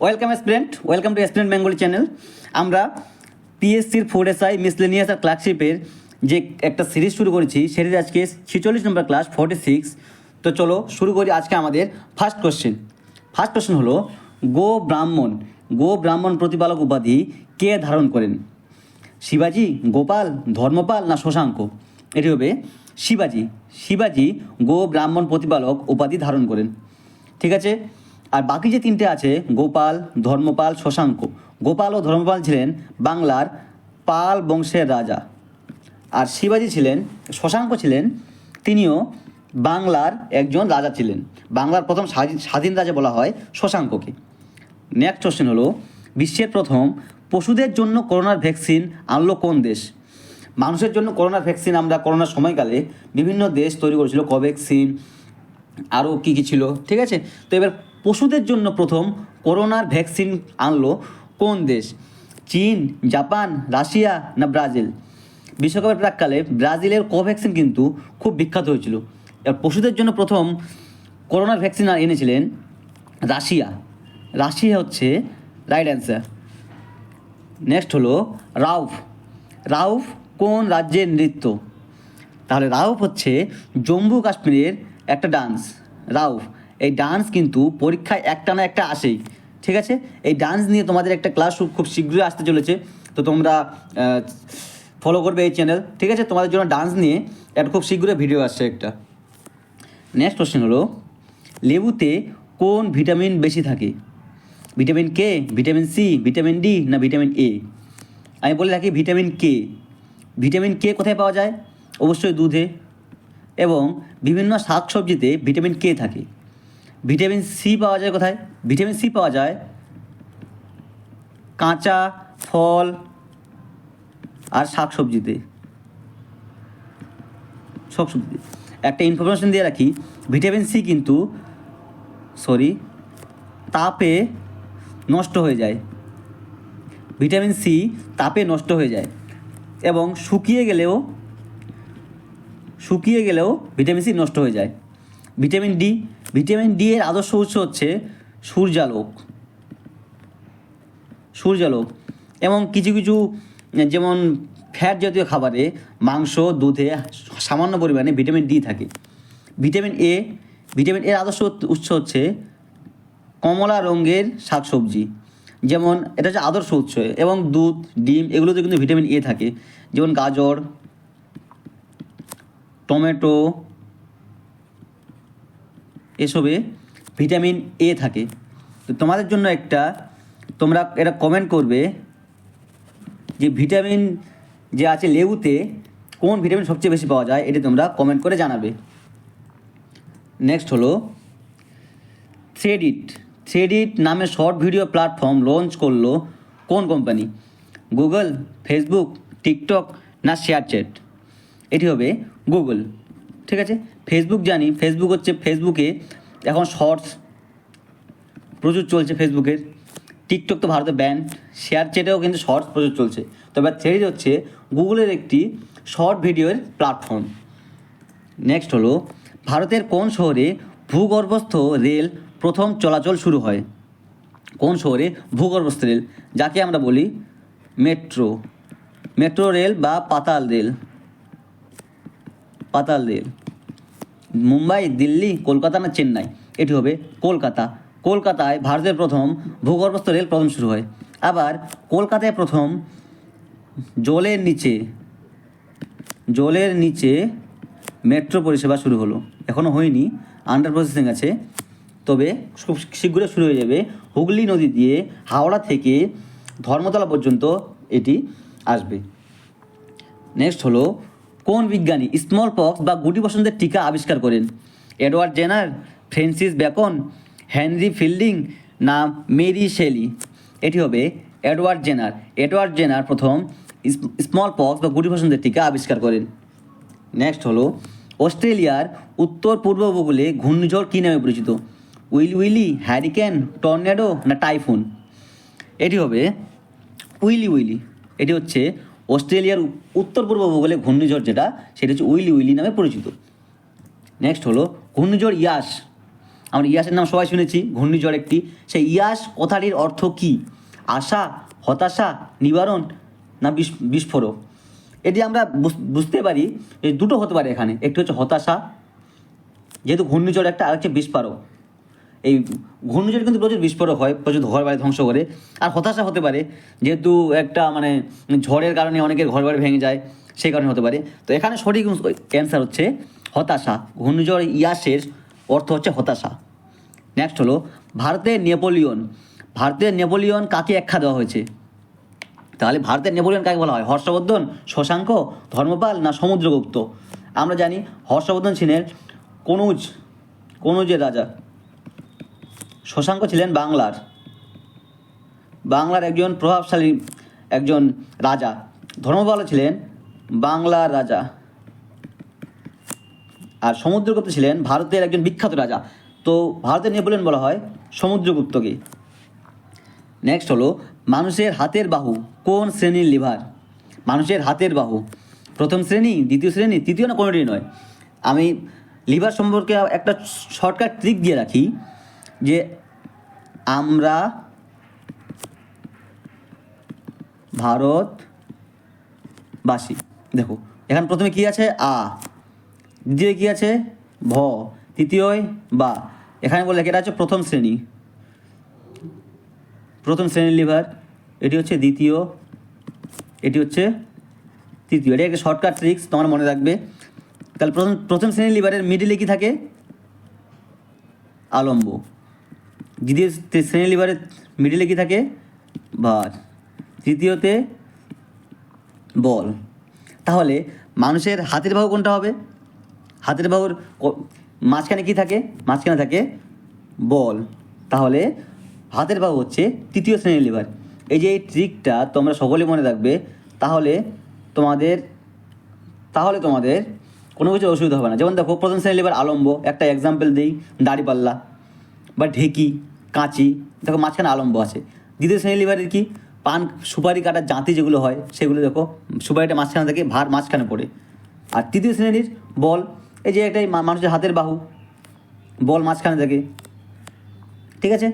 Welcome student welcome to student Bengali channel আমরা পিএসসির four S I miscellaneous আর ক্লার্কশিপের যে একটা সিরিজ শুরু করেছি সেটির আজকে ছেচল্লিশ নম্বর ক্লাস ফর্টি সিক্স তো চলো শুরু করি আজকে আমাদের ফার্স্ট কোশ্চেন ফার্স্ট কোশ্চেন হলো, গো ব্রাহ্মণ গো ব্রাহ্মণ প্রতিপালক উপাধি কে ধারণ করেন? শিবাজি, গোপাল, ধর্মপাল না শশাঙ্ক? এটি হবে শিবাজি। শিবাজি গো ব্রাহ্মণ প্রতিপালক উপাধি ধারণ করেন। ঠিক আছে? আর বাকি যে তিনটে আছে, গোপাল, ধর্মপাল, শশাঙ্ক। গোপাল ও ধর্মপাল ছিলেন বাংলার পাল বংশের রাজা। আর শিবাজি ছিলেন, শশাঙ্ক ছিলেন, তিনিও বাংলার একজন রাজা ছিলেন। বাংলার প্রথম স্বাধীন- রাজা বলা হয় শশাঙ্ককে। নেক্সট কোশ্চেন হলো, বিশ্বের প্রথম পশুদের জন্য করোনার ভ্যাকসিন আনলো কোন দেশ? মানুষের জন্য করোনার ভ্যাকসিন আমরা করোনার সময়কালে বিভিন্ন দেশ তৈরি করেছিল, কোভ্যাক্সিন, আরও কী কী ছিল, ঠিক আছে? তো এবার পশুদের জন্য প্রথম করোনার ভ্যাকসিন আনলো কোন দেশ? চীন, জাপান, রাশিয়া না ব্রাজিল? বিশ্বকাপের প্রাককালে ব্রাজিলের কোভ্যাক্সিন কিন্তু খুব বিখ্যাত হয়েছিল। এবার পশুদের জন্য প্রথম করোনার ভ্যাকসিন এনেছিলেন রাশিয়া। রাশিয়া হচ্ছে রাইট অ্যান্সার নেক্সট হলো রাউফ। রাউফ কোন রাজ্যের নৃত্য? তাহলে রাউফ হচ্ছে জম্মু কাশ্মীরের একটা ডান্স রাউফ। এই ডান্স কিন্তু পরীক্ষায় একটা না একটা আসেই, ঠিক আছে? এই ডান্স নিয়ে তোমাদের একটা ক্লাস খুব শীঘ্রই আসতে চলেছে, তো তোমরা ফলো করবে এই চ্যানেল ঠিক আছে? তোমাদের জন্য ডান্স নিয়ে একটা খুব শীঘ্রই ভিডিও আসছে একটা। নেক্সট কোশ্চেন হলো, লেবুতে কোন ভিটামিন বেশি থাকে? Vitamin K vitamin C vitamin D না ভিটামিন এ আমি বলে রাখি ভিটামিন কে ভিটামিন কে কোথায় পাওয়া যায়? অবশ্যই দুধে। এবং বিভিন্ন শাকসবজিতে ভিটামিন কে থাকে। ভিটামিন সি পাওয়া যায় কোথায়? ভিটামিন সি পাওয়া যায় কাঁচা, ফল আর শাকসবজিতে। শাকসবজিতে। একটা ইনফরমেশন দিয়ে রাখি, ভিটামিন সি কিন্তু সরি তাপে নষ্ট হয়ে যায়। ভিটামিন সি তাপে নষ্ট হয়ে যায় এবং শুকিয়ে গেলেও শুকিয়ে গেলেও ভিটামিন সি নষ্ট হয়ে যায়। ভিটামিন ডি ভিটামিন ডি এর আদর্শ উৎস হচ্ছে সূর্যালোক। সূর্যালোক। এবং কিছু কিছু, যেমন ফ্যাট জাতীয় খাবারে মাংস, দুধে সামান্য পরিমাণে ভিটামিন ডি থাকে। ভিটামিন এ ভিটামিন এর আদর্শ উৎস হচ্ছে কমলা রঙের শাকসবজি। যেমন এটা হচ্ছে আদর্শ উৎস। এবং দুধ, ডিম, এগুলোতে কিন্তু ভিটামিন এ থাকে। যেমন গাজর, টমেটো এসবে ভিটামিন এ থাকে। তো তোমাদের জন্য একটা, তোমরা এটা কমেন্ট করবে যে ভিটামিন যে আছে লেবুতে, কোন ভিটামিন সবচেয়ে বেশি পাওয়া যায়, এটি তোমরা কমেন্ট করে জানাবে। নেক্সট হলো থ্রেডিট থ্রেডিট নামে শর্ট ভিডিও প্ল্যাটফর্ম লঞ্চ করল কোন কোম্পানি গুগল ফেসবুক টিকটক না শেয়ার চ্যাট এটি হবে গুগল ঠিক আছে? ফেসবুক জানি। ফেসবুক হচ্ছে ফেসবুকে এখন শর্টস প্রচুর চলছে ফেসবুকের টিকটক তো ভারতে ব্যান শেয়ার চ্যাটেও কিন্তু শর্টস প্রচুর চলছে। তবে থ্রেডিট হচ্ছে গুগলের একটি শর্ট ভিডিওর প্ল্যাটফর্ম নেক্সট হলো, ভারতের কোন শহরে ভূগর্ভস্থ রেল প্রথম চলাচল শুরু হয়? কোন শহরে ভূগর্ভস্থ রেল? যাকে আমরা বলি মেট্রো মেট্রো রেল বা পাতাল রেল পাতাল রেল মুম্বাই, দিল্লি, কলকাতা না চেন্নাই? এটি হবে কলকাতা। কলকাতায় ভারতের প্রথম ভূগর্ভস্থ রেল প্রথম শুরু হয়। আবার কলকাতায় প্রথম জলের নিচে জলের নিচে মেট্রো পরিষেবা শুরু হলো। এখনও হয়নি আন্ডার প্রসেসিং আছে। তবে খুব শীঘ্রই শুরু হয়ে যাবে। হুগলি নদী দিয়ে হাওড়া থেকে ধর্মতলা পর্যন্ত এটি আসবে। নেক্সট হলো কোন বিজ্ঞানী স্মল পক্স বা গুটি বসন্তের টিকা আবিষ্কার করেন? Edward Jenner, Francis Bacon, Henry Fielding না মেরি শেলি? এটি হবে এডওয়ার্ড জেনার। এডওয়ার্ড জেনার প্রথম স্মল পক্স বা গুটি বসন্তের টিকা আবিষ্কার করেন। নেক্সট হলো অস্ট্রেলিয়ার উত্তর পূর্ব উপকূলে ঘূর্ণিঝড় কী নামে পরিচিত? উইল উইলি, হ্যারিকেন, টর্নেডো না টাইফুন? এটি হবে উইলি উইলি। এটি হচ্ছে অস্ট্রেলিয়ার উত্তর পূর্ব উপকূলে ঘূর্ণিঝড় যেটা, সেটা হচ্ছে উইলি উইলি নামে পরিচিত। নেক্সট হলো ঘূর্ণিঝড় ইয়াস। আমরা ইয়াসের নাম সবাই শুনেছি, ঘূর্ণিঝড় একটি। সেই ইয়াস কথাটির অর্থ কি? আশা, হতাশা, নিবারণ না বিস- বিস্ফোরক? এটি আমরা বুঝ- বুঝতে পারি দুটো হতে পারে এখানে। একটি হচ্ছে হতাশা, যেহেতু ঘূর্ণিঝড় একটা আর হচ্ছে বিস্ফোরক। এই ঘূর্ণিঝড় কিন্তু প্রচুর বিস্ফোরক হয়, প্রচুর ঘর বাড়ি ধ্বংস করে। আর হতাশা হতে পারে, যেহেতু একটা মানে ঝড়ের কারণে অনেকের ঘর বাড়ি ভেঙে যায়, সেই কারণে হতে পারে। তো এখানে সঠিক অ্যান্সার হচ্ছে হতাশা। ঘূর্ণিঝড় ইয়াসের অর্থ হচ্ছে হতাশা। নেক্সট হলো, ভারতের নেপোলিয়ন। ভারতের নেপোলিয়ন কাকে একখা দেওয়া হয়েছে? তাহলে ভারতের নেপোলিয়ন কাকে বলা হয়? হর্ষবর্ধন, শশাঙ্ক, ধর্মপাল না সমুদ্রগুপ্ত? আমরা জানি হর্ষবর্ধন ছিলেন কনুজ, কনুজের রাজা। শশাঙ্ক ছিলেন বাংলার। বাংলার একজন প্রভাবশালী একজন রাজা। ধর্মপালও ছিলেন বাংলার রাজা। আর সমুদ্রগুপ্ত ছিলেন ভারতের একজন বিখ্যাত রাজা। তো ভারতের নেপোলিয়ন বলা হয় সমুদ্রগুপ্তকে। নেক্সট হলো, মানুষের হাতের বাহু, কোন শ্রেণির লিভার? মানুষের হাতের বাহু। প্রথম শ্রেণি, দ্বিতীয় শ্রেণি, তৃতীয় না কোনোটি নয়। আমি লিভার সম্পর্কে একটা শর্টকাট ট্রিক দিয়ে রাখি যে আমরা ভারতবাসী। দেখো, এখানে প্রথমে কি আছে? আ। দ্বিতীয় কি আছে? ভ। তৃতীয় বা। এখানে বলে এটা হচ্ছে প্রথম শ্রেণি। প্রথম শ্রেণির লিভার এটি হচ্ছে দ্বিতীয়, এটি হচ্ছে তৃতীয়। এটা একটা শর্টকাট ট্রিক্স তোমার মনে রাখবে। তাহলে প্রথম প্রথম শ্রেণির লিভারের মিডিলে কি থাকে? আলম্ব। দ্বিতীয় শ্রেণি লিভারের মিডিলে কি থাকে? ভার তৃতীয়তে বল। তাহলে মানুষের হাতের বাহু কোনটা হবে? হাতের বাহুর মাঝখানে কি থাকে? মাঝখানে থাকে বল। তাহলে হাতের বাহু হচ্ছে তৃতীয় শ্রেণির লিভার। এই যে এই ট্রিকটা তোমরা সকলে মনে রাখবে, তাহলে তোমাদের তাহলে তোমাদের কোনো কিছু অসুবিধা হবে না। যেমন দেখো, প্রথম শ্রেণির লিভার আলম্ব, একটা এক্সাম্পল দিই দাড়িপাল্লা বা ঢেকি। কাঁচি, দেখো মাঝখানে আলম্ব আছে। দ্বিতীয় শ্রেণি লিভারের কি? পান, সুপারি কাটার জাঁতি যেগুলো হয়, সেগুলো দেখো, সুপারিটা মাঝখানে থাকে, ভার মাঝখানে পড়ে। আর তৃতীয় শ্রেণির বল, এই যে একটাই মানুষের হাতের বাহু, বল মাঝখানে থাকে। ঠিক আছে?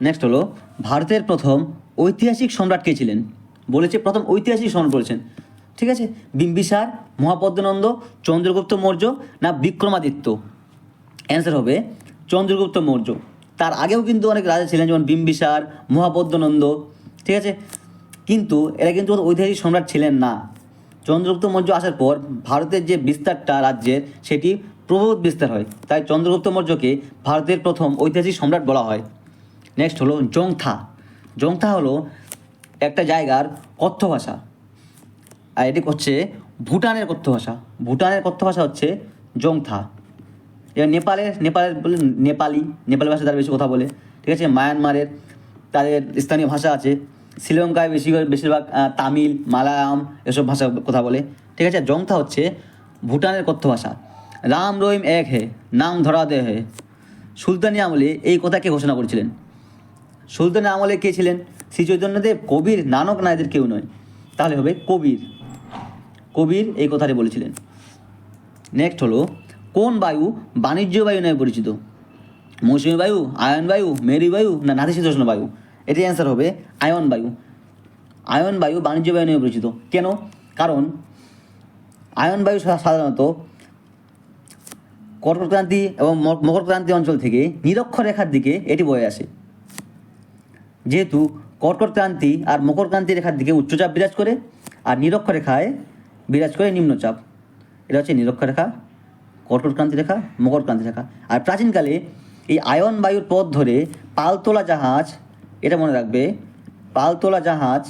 নেক্সট হলো, ভারতের প্রথম ঐতিহাসিক সম্রাট কে ছিলেন? বলেছে, প্রথম ঐতিহাসিক সম্রাট বলেছেন। ঠিক আছে? বিম্বিসার, মহাপদ্মনন্দ, চন্দ্রগুপ্ত মৌর্য না বিক্রমাদিত্য? অ্যান্সার হবে চন্দ্রগুপ্ত মৌর্য। তার আগেও কিন্তু অনেক রাজা ছিলেন, যেমন বিম্বিসার, মহাপদ্মনন্দ, ঠিক আছে? কিন্তু এরা কিন্তু ঐতিহাসিক সম্রাট ছিলেন না। চন্দ্রগুপ্ত মৌর্য আসার পর ভারতের যে বিস্তারটা রাজ্যের, সেটি প্রভূত বিস্তার হয়। তাই চন্দ্রগুপ্ত মৌর্যকে ভারতের প্রথম ঐতিহাসিক সম্রাট বলা হয়। নেক্সট হলো জংথা। জংথা হলো একটা জায়গার কথ্য ভাষা। আর এটি হচ্ছে ভুটানের কথ্য ভাষা। ভুটানের কথ্য ভাষা হচ্ছে জংথা। এবার নেপালের নেপালের বলে নেপালি নেপালি ভাষা তারা বেশি কথা বলে, ঠিক আছে? মায়ানমারের তাদের স্থানীয় ভাষা আছে। শ্রীলঙ্কায় বেশি বেশিরভাগ তামিল মালায়াম এসব ভাষা কথা বলে, ঠিক আছে? জংথা হচ্ছে ভুটানের কথ্য ভাষা। রাম রহিম এক হে, নাম ধরা দে হে। সুলতানি আমলে এই কথা কে ঘোষণা করেছিলেন। সুলতানি আমলে কে ছিলেন? শ্রী চৈতন্যদেব কবির, নানক না এদের কেউ নয়। তাহলে হবে কবির। কবির এই কথাটি বলেছিলেন। নেক্সট হলো কোন বায়ু বাণিজ্য বায়ু নামে পরিচিত? মৌসুমী বায়ু, আয়ন বায়ু, মেরি বায়ু, না নাতিশীতোষ্ণ বায়ু? এটি অ্যান্সার হবে আয়ন বায়ু। আয়ন বায়ু বাণিজ্য বায়ু নামে পরিচিত। কেন? কারণ আয়ন বায়ু সাধারণত কর্কট ক্রান্তি এবং ম- মকর অঞ্চল থেকে নিরক্ষর রেখার দিকে এটি বয়ে আসে। যেহেতু কর্কট ক্রান্তি আর মকরক্রান্তি রেখার দিকে উচ্চচাপ বিরাজ করে, আর নিরক্ষর রেখায় বিরাজ করে নিম্নচাপ। এটা হচ্ছে নিরক্ষর রেখা কর্কট ক্রান্তি রেখা মকর ক্রান্তি রেখা। আর প্রাচীনকালে এই আয়ন বায়ুর পথ ধরে পালতোলা জাহাজ, এটা মনে রাখবে, পালতোলা জাহাজ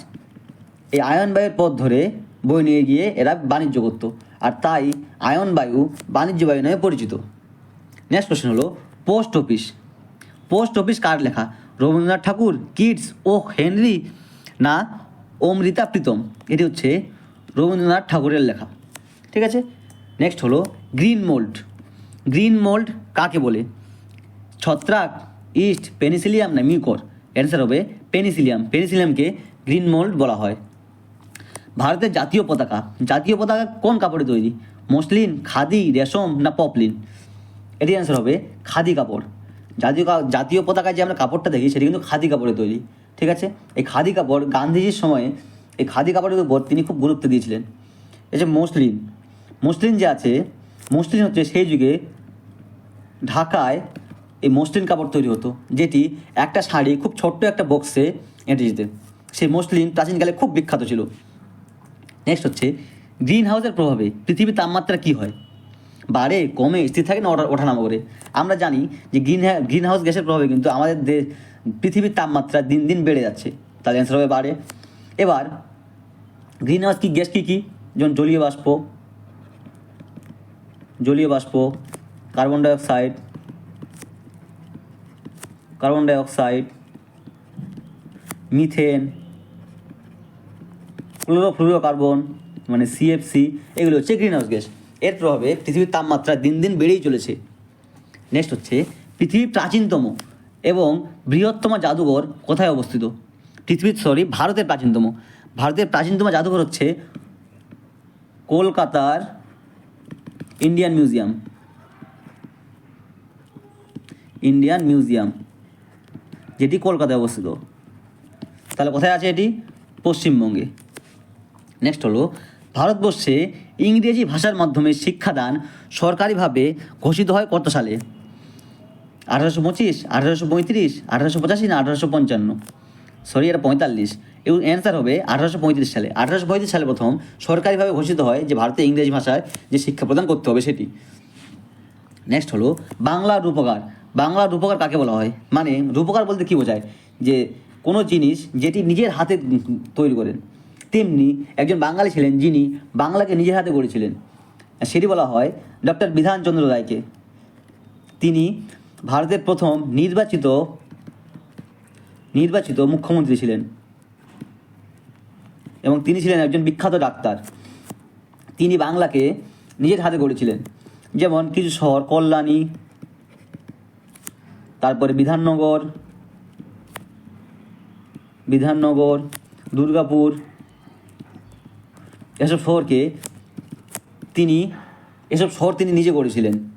এই আয়ন বায়ুর পথ ধরে বই নিয়ে গিয়ে এরা বাণিজ্য করতো। আর তাই আয়ন বায়ু বাণিজ্য বায়ু নামে পরিচিত। নেক্সট কোশ্চেন হলো পোস্ট অফিস পোস্ট অফিস কার লেখা? Rabindranath Thakur, Keats O Henry না অমৃতা প্রীতম? এটি হচ্ছে রবীন্দ্রনাথ ঠাকুরের লেখা। ঠিক আছে? নেক্সট হলো গ্রিন মোল্ড গ্রিন মোল্ড কাকে বলে? ছত্রাক, ইস্ট, পেনিসিলিয়াম না মিউকর? অ্যান্সার হবে পেনিসিলিয়াম। পেনিসিলিয়ামকে গ্রিন মোল্ড বলা হয়। ভারতের জাতীয় পতাকা। জাতীয় পতাকা কোন কাপড়ে তৈরি? মসলিন, খাদি, রেশম না পপলিন? এটি অ্যান্সার হবে খাদি কাপড়। জাতীয় জাতীয় পতাকায় যে আমরা কাপড়টা দেখি, সেটি কিন্তু খাদি কাপড়ে তৈরি। ঠিক আছে? এই খাদি কাপড় গান্ধীজির সময়ে এই খাদি কাপড়ের উপর তিনি খুব গুরুত্ব দিয়েছিলেন। এই যে মসলিন। মসলিন যে আছে মসলিন হচ্ছে সেই যুগে ঢাকায় এই মসলিন কাপড় তৈরি হতো, যেটি একটা শাড়ি, খুব ছোট্ট একটা বক্সে এঁটে যেতে সেই মসলিন প্রাচীনকালে খুব বিখ্যাত ছিল। নেক্সট হচ্ছে গ্রিন হাউসের প্রভাবে পৃথিবীর তাপমাত্রা কী হয়? বাড়ে, কমে, স্থির থাকে না, ওঠা ওঠানামা করে। আমরা জানি যে গ্রিন গ্রিন হাউস গ্যাসের প্রভাবে কিন্তু আমাদের দেশ পৃথিবীর তাপমাত্রা দিন দিন বেড়ে যাচ্ছে। তার অ্যান্সার হবে বাড়ে। এবার গ্রিন হাউস কি গ্যাস কী কী? যেমন জলীয় বাষ্প জলীয় বাষ্প carbon dioxide carbon dioxide methane chlorofluorocarbon মানে সিএফসি এগুলো হচ্ছে গ্রিন হাউস গ্যাস এর প্রভাবে পৃথিবীর তাপমাত্রা দিন দিন বেড়েই চলেছে। নেক্সট হচ্ছে পৃথিবীর প্রাচীনতম এবং বৃহত্তম জাদুঘর কোথায় অবস্থিত? পৃথিবীর সরি ভারতের প্রাচীনতম। ভারতের প্রাচীনতম জাদুঘর হচ্ছে কলকাতার ইন্ডিয়ান মিউজিয়াম ইন্ডিয়ান মিউজিয়াম যেটি কলকাতায় অবস্থিত। তাহলে কোথায় আছে এটি? পশ্চিমবঙ্গে। নেক্সট হলো, ভারতবর্ষে ইংরেজি ভাষার মাধ্যমে শিক্ষাদান সরকারিভাবে ঘোষিত হয় কত সালে? আঠারোশো পঁচিশ, আঠারোশো পঁয়ত্রিশ, আঠারোশো পঁচাশি না আঠারোশো পঞ্চান্ন? সরি এটা পঁয়তাল্লিশ। এবং অ্যান্সার হবে আঠারোশো পঁয়ত্রিশ সালে। আঠারোশো পঁয়ত্রিশ সালে প্রথম সরকারিভাবে ঘোষিত হয় যে ভারতে ইংরেজি ভাষায় যে শিক্ষা প্রদান করতে হবে সেটি। নেক্সট হলো বাংলার রূপকার। বাংলার রূপকার কাকে বলা হয়? মানে রূপকার বলতে কী বোঝায়? যে কোনো জিনিস যেটি নিজের হাতে তৈরি করেন, তেমনি একজন বাঙালি ছিলেন যিনি বাংলাকে নিজের হাতে গড়েছিলেন। সেটি বলা হয় ডক্টর বিধানচন্দ্র রায়কে। তিনি ভারতের প্রথম নির্বাচিত নির্বাচিত মুখ্যমন্ত্রী ছিলেন। এবং তিনি ছিলেন একজন বিখ্যাত ডাক্তার। তিনি বাংলাকে নিজের হাতে গড়েছিলেন। যেমন কিছু শহর, কল্যাণী, তারপরে বিধাননগর বিধাননগর, দুর্গাপুর, এসব শহরকে তিনি, এসব শহর তিনি নিজে গড়েছিলেন।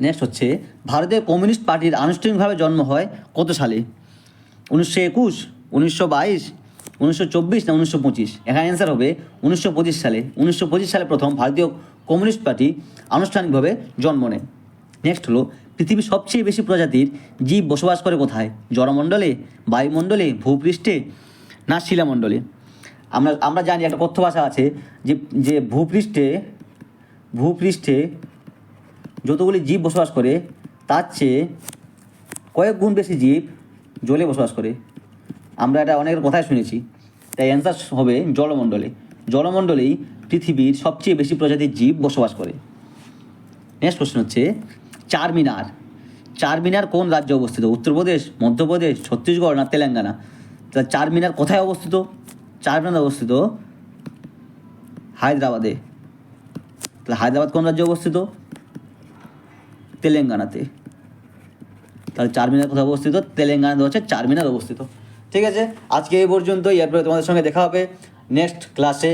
নেক্সট হচ্ছে ভারতের কমিউনিস্ট পার্টির আনুষ্ঠানিকভাবে জন্ম হয় কত সালে? উনিশশো একুশ, উনিশশো বাইশ উনিশশো চব্বিশ না উনিশশো পঁচিশ? এখানে অ্যান্সার হবে উনিশশো পঁচিশ সালে। উনিশশো পঁচিশ সালে প্রথম ভারতীয় কমিউনিস্ট পার্টি আনুষ্ঠানিকভাবে জন্ম নেয়। নেক্সট হলো, পৃথিবীর সবচেয়ে বেশি প্রজাতির জীব বসবাস করে কোথায়? জলমণ্ডলে বায়ুমণ্ডলে, ভূপৃষ্ঠে না শিলামণ্ডলে? আমরা আমরা জানি একটা কথ্য ভাষা আছে যে যে ভূপৃষ্ঠে ভূপৃষ্ঠে যতগুলি জীব বসবাস করে, তার চেয়ে কয়েক গুণ বেশি জীব জলে বসবাস করে। আমরা এটা অনেকের কথাই শুনেছি। তাই অ্যান্সার হবে জলমণ্ডলে। জলমণ্ডলেই পৃথিবীর সবচেয়ে বেশি প্রজাতির জীব বসবাস করে। নেক্সট প্রশ্ন হচ্ছে, চারমিনার। চারমিনার কোন রাজ্যে অবস্থিত? উত্তরপ্রদেশ, মধ্যপ্রদেশ, ছত্তিশগড় না তেলেঙ্গানা? তা চারমিনার কোথায় অবস্থিত? চারমিনার অবস্থিত হায়দ্রাবাদে। তাহলে হায়দ্রাবাদ কোন রাজ্যে অবস্থিত? তেলেঙ্গানাতে। তাহলে চারমিনার কোথায় অবস্থিত? তেলেঙ্গানাতে হচ্ছে চারমিনার অবস্থিত। ঠিক আছে? আজকে এই পর্যন্তই, এরপরে তোমাদের সঙ্গে দেখা হবে নেক্সট ক্লাসে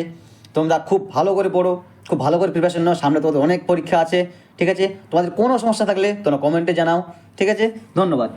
তোমরা খুব ভালো করে পড়ো, খুব ভালো করে প্রিপারেশন নাও, সামনে তোমাদের অনেক পরীক্ষা আছে, ঠিক আছে? তোমাদের কোনো সমস্যা থাকলে তোমরা কমেন্টে জানাও, ঠিক আছে? ধন্যবাদ।